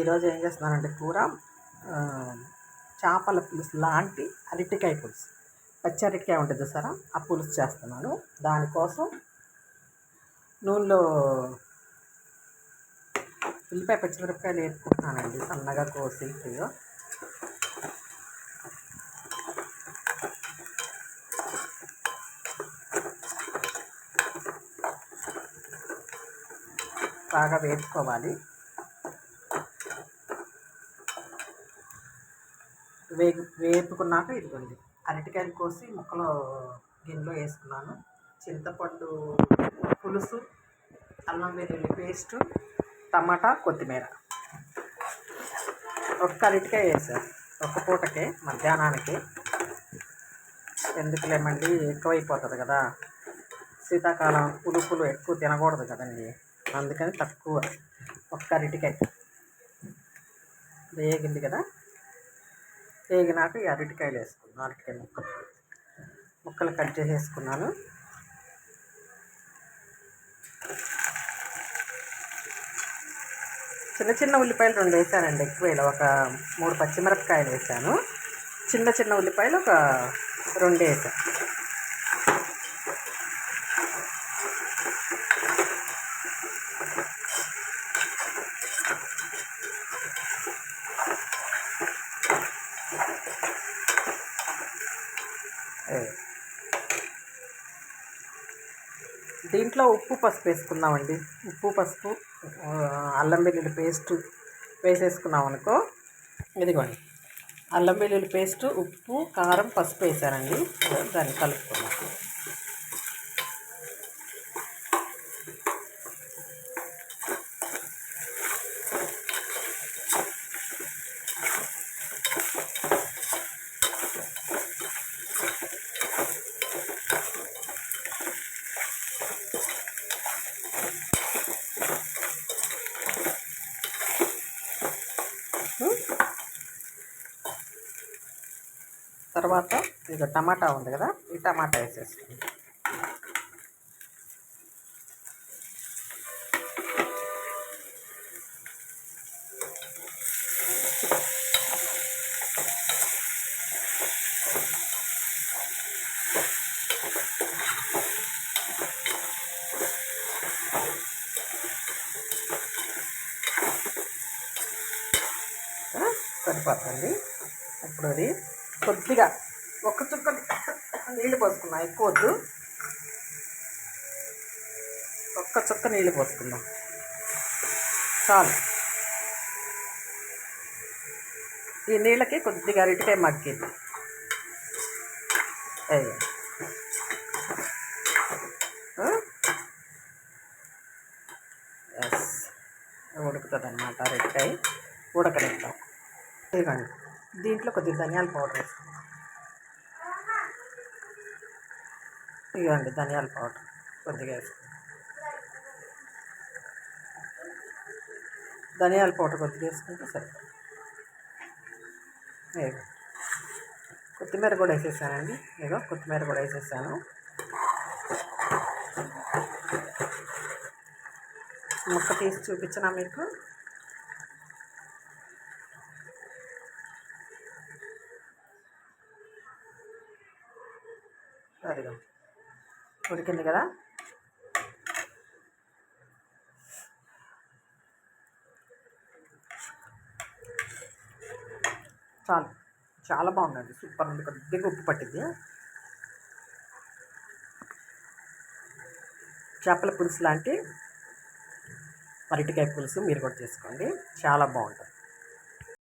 ఈరోజు ఏం చేస్తున్నానంటే కూర చేపల పులుసు లాంటి అరటికాయ పులుసు. పచ్చి అరటికాయ ఉంటుంది చూసారా? ఆ పులుసు చేస్తున్నాను. దానికోసం నూనెలో ఉల్లిపాయ పచ్చిమిరపకాయలు వేసుకుంటున్నానండి సన్నగా కోసి ఫ్రీగా బాగా వేసుకోవాలి వేగు వేపుకున్నాక ఇదిగోండి. అరటికాయలు కోసి ముక్కలు గిన్నెలో వేసుకున్నాను. చింతపండు పులుసు అల్లం వెల్లుల్లి పేస్టు టమాటా కొత్తిమీర. ఒక్క అరటికాయ వేసాను ఒక్క పూటకే మధ్యాహ్నానికి. ఎందుకులేమండి ఎక్కువైపోతుంది కదా. శీతాకాలం పులుపులు ఎక్కువ తినకూడదు కదండి. అందుకని తక్కువ ఒక్క అరటికాయ. వేగింది కదా. వేగినాక ఈ అరటికాయలు వేసుకున్నాను. అరటికాయ ముక్కలు ముక్కలు కట్ చేసేసుకున్నాను. చిన్న చిన్న ఉల్లిపాయలు రెండు వేసానండి ఎక్కువ ఒక మూడు పచ్చిమిరపకాయలు వేసాను. చిన్న చిన్న ఉల్లిపాయలు ఒక రెండు వేసాను. దీంట్లో ఉప్పు పసుపు వేసుకుందామండి. ఉప్పు పసుపు అల్లం వెల్లుల్లి పేస్ట్ వేసేసుకున్నాం అనుకో. ఇదిగోండి. అల్లం వెల్లుల్లి పేస్ట్ ఉప్పు కారం పసుపు వేసానండి. దాన్ని కలుపుకున్నాం తర్వాత ఇక టమాటా ఉంది కదా ఈ టమాటా వేసేసుకోండి. సరిపోతుంది. ఇప్పుడు అది కొద్దిగా ఒక్క చుక్క నీళ్ళు పోసుకుందాం ఎక్కువ వద్దు. ఒక్క చుక్క నీళ్ళు పోసుకుందాం. చాలు. ఈ నీళ్ళకి కొద్దిగా అరటికాయ మగ్గింది. అయ్యో. ఎస్ ఉడుకుతుంది అన్నమాట అరటికాయ. ఉడకనిస్తాం ఇదిగోండి దీంట్లో కొద్దిగా ధనియాల పౌడర్ వేసుకుందాం ఇదిగోండి ధనియాల పౌడర్ కొద్దిగా వేసుకుందాం ధనియాల పౌడర్ కొద్దిగా వేసుకుంటే సరిపోతుంది. కొత్తిమీర కూడా వేసేసానండి. ఏదో కొత్తిమీర కూడా వేసేసాను. ముక్క తీసి చూపించినా మీకు? అదిగో. ఉడికింది కదా? చాలు. చాలా బాగుందండి. సూపర్ ఉంది. కొద్దిగా ఉప్పు పట్టింది చేపల పులుసు లాంటి అరటికాయ పులుసు మీరు కూడా చేసుకోండి. చాలా బాగుంటుంది.